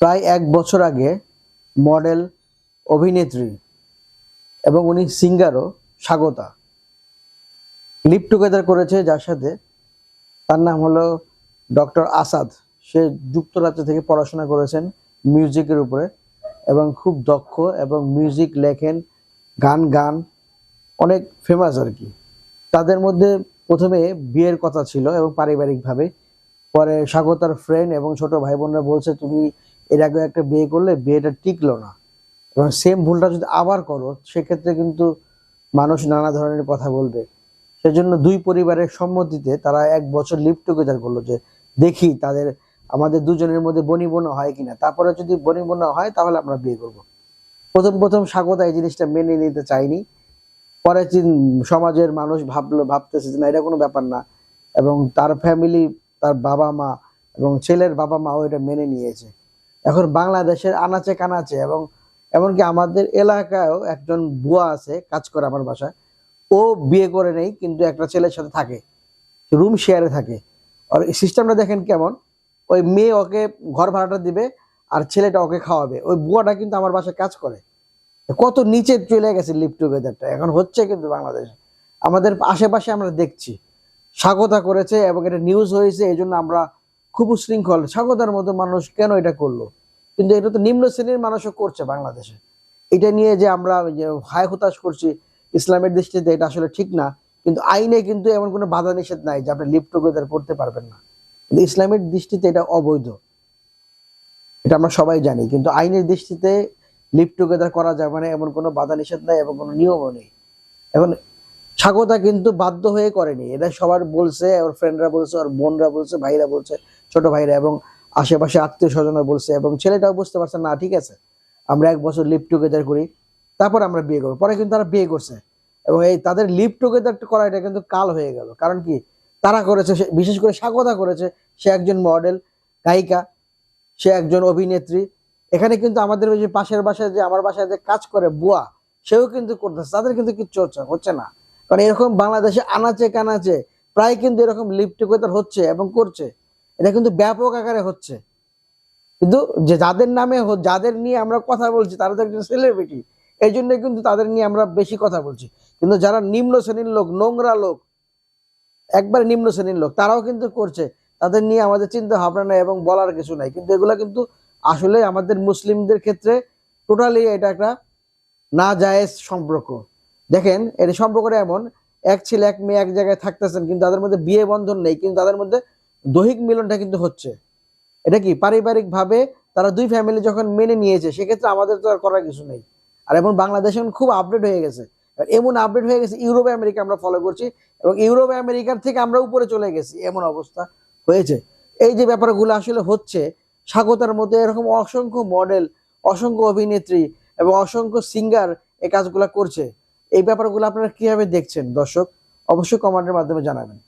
প্রায় এক বছর আগে মডেল অভিনেত্রী এবং উনি সিঙ্গারও, স্বাগতা। লিপ টুগেদার করেছে, যার সাথে তার নাম হলো ডক্টর আসাদ। সে যুক্তরাজ্য থেকে পড়াশোনা করেছেন মিউজিকের উপরে এবং খুব দক্ষ এবং মিউজিক লেখেন, গান গান, অনেক ফেমাস আর কি। তাদের মধ্যে প্রথমে বিয়ের কথা ছিল এবং পারিবারিকভাবে। পরে স্বাগতার ফ্রেন্ড এবং ছোট ভাই বোনরা বলছে, তুমি এর আগে একটা বিয়ে করলে বিয়েটা টিকলো না। এবং সেম ভুলটা যদি আবার করো, সেক্ষেত্রে কিন্তু মানুষ নানা ধরনের কথা বলবে। সেজন্য দুই পরিবারের সম্মতিতে তারা এক বছর লিভ টুগেদার করল যে, দেখি তাদের, আমাদের দুজনের মধ্যে বনিবনা হয় কিনা। তারপরে যদি বনিবনা হয়, তাহলে আমরা বিয়ে করব। প্রথম প্রথম স্বাগতা এই জিনিসটা মেনে নিতে চাইনি পরে সমাজের মানুষ ভাবলো, ভাবতেছে যে, না, এটা কোনো ব্যাপার না। এবং তার ফ্যামিলি তার বাবা মা এবং ছেলের বাবা মাও এটা মেনে নিয়েছে। এখন বাংলাদেশের আনাচে কানাচে এবং এমনকি আমাদের এলাকায়ও একজন বুয়া আছে, কাজ করে আমার বাসায়। ও বিয়ে করে নেই, কিন্তু একটা ছেলের সাথে থাকে। রুম শেয়ারে থাকে। আর সিস্টেমটা দেখেন কেমন? ওই মেয়ে ওকে ঘর ভাড়াটা দিবে আর ছেলেটা ওকে খাওয়াবে। ওই বুয়াটা কিন্তু আমার বাসায় কাজ করে। কত নিচে চলে গেছে লিভ টুগেদারটা এখন হচ্ছে কিন্তু বাংলাদেশে। আমাদের আশেপাশে আমরা দেখছি। স্বাগতা করেছে এবং এটা নিউজ হয়েছে এই জন্য আমরা খুব উশৃঙ্খল। স্বাগতার মতো মানুষ কেন এটা করল? কিন্তু এটা তো নিম্ন শ্রেণির মানুষও করছে বাংলাদেশে। এটা নিয়ে যে আমরা হায় হতাশ করছি ইসলামের দৃষ্টিতে, এটা আসলে ঠিক না। কিন্তু আইনে কিন্তু এমন কোনো বাধা নিষেধ নাই যে আপনি লিভ টুগেদার করতে পারবেন না। কিন্তু ইসলামের দৃষ্টিতে এটা অবৈধ। এটা আমরা সবাই জানি। কিন্তু আইনের দৃষ্টিতে লিভ টুগেদার করা যাবে না এমন কোনো বাধা নিষেধ নাই এবং কোনো নিয়মও নেই। এখন স্বাগতা কিন্তু বাধ্য হয়ে করেনি। এটা সবার বলছে, ওর ফ্রেন্ডরা বলছে, ওর বোনরা বলছে, ভাইরা বলছে, ছোট ভাইরা এবং আশেপাশে আত্মীয় স্বজনরা বলছে এবং ছেলেটাও বুঝতে পারছে, না, ঠিক আছে, আমরা এক বছর লিভ টুগেদার করি, তারপর আমরা বিয়ে করব। পরে কিন্তু তারা বিয়ে করছে এবং এই তাদের লিভ টুগেদার করা এটা কিন্তু কাল হয়ে গেল। কারণ কি? তারা করেছে বিশেষ করে স্বাগতা করেছে, সে একজন মডেল গায়িকা, সে একজন অভিনেত্রী। এখানে কিন্তু আমাদের ওই যে পাশের বাসায় যে, আমার বাসায় যে কাজ করে বুয়া, সেও কিন্তু করতেছে, তাদের কিন্তু কিচ্ছু হচ্ছে হচ্ছে না। কারণ এরকম বাংলাদেশে আনাচে কানাচে প্রায় কিন্তু এরকম লিপ টুগেদার হচ্ছে এবং করছে। এটা কিন্তু ব্যাপক আকারে হচ্ছে। কিন্তু যে যাদের নামে যাদের নিয়ে আমরা কথা বলছি, তারা তো একজন সেলিব্রিটি এই জন্য কিন্তু তাদের নিয়ে আমরা বেশি কথা বলছি। কিন্তু যারা নিম্ন শ্রেণির লোক, নোংরা লোক, একবার নিম্ন শ্রেণির লোক, তারাও কিন্তু করছে। তাদের নিয়ে আমাদের চিন্তা ভাবনা নাই এবং বলার কিছু নাই। কিন্তু এগুলো কিন্তু আসলে আমাদের মুসলিমদের ক্ষেত্রে টোটালি এটা একটা না জায়েজ সম্পর্ক। দেখেন এটা সম্পর্কটা এমন, এক ছেলে, এক মেয়ে এক জায়গায় থাকতেছেন, কিন্তু তাদের মধ্যে বিয়ে বন্ধন নেই, কিন্তু তাদের মধ্যে দৈহিক মিলনটা কিন্তু হচ্ছে। এটা কি? পারিবারিক ভাবে তারা দুই ফ্যামিলি যখন মেনে নিয়েছে, সেক্ষেত্রে আমাদের তো আর করার কিছু নেই। আর এখন বাংলাদেশ এখন খুব আপডেট হয়ে গেছে। এমন আপডেট হয়ে গেছে, ইউরোপ, আমেরিকা আমরা ফলো করছি, এবং ইউরোপ, আমেরিকার থেকে আমরা উপরে চলে গেছি, এমন অবস্থা হয়েছে। এই যে ব্যাপারগুলো আসলে হচ্ছে, স্বাগতার মধ্যে এরকম অসংখ্য মডেল অসংখ্য অভিনেত্রী এবং অসংখ্য সিঙ্গার এই কাজগুলো করছে। এই ব্যাপারগুলো আপনারা কীভাবে দেখছেন দর্শক? অবশ্যই কমেন্টের মাধ্যমে জানাবেন।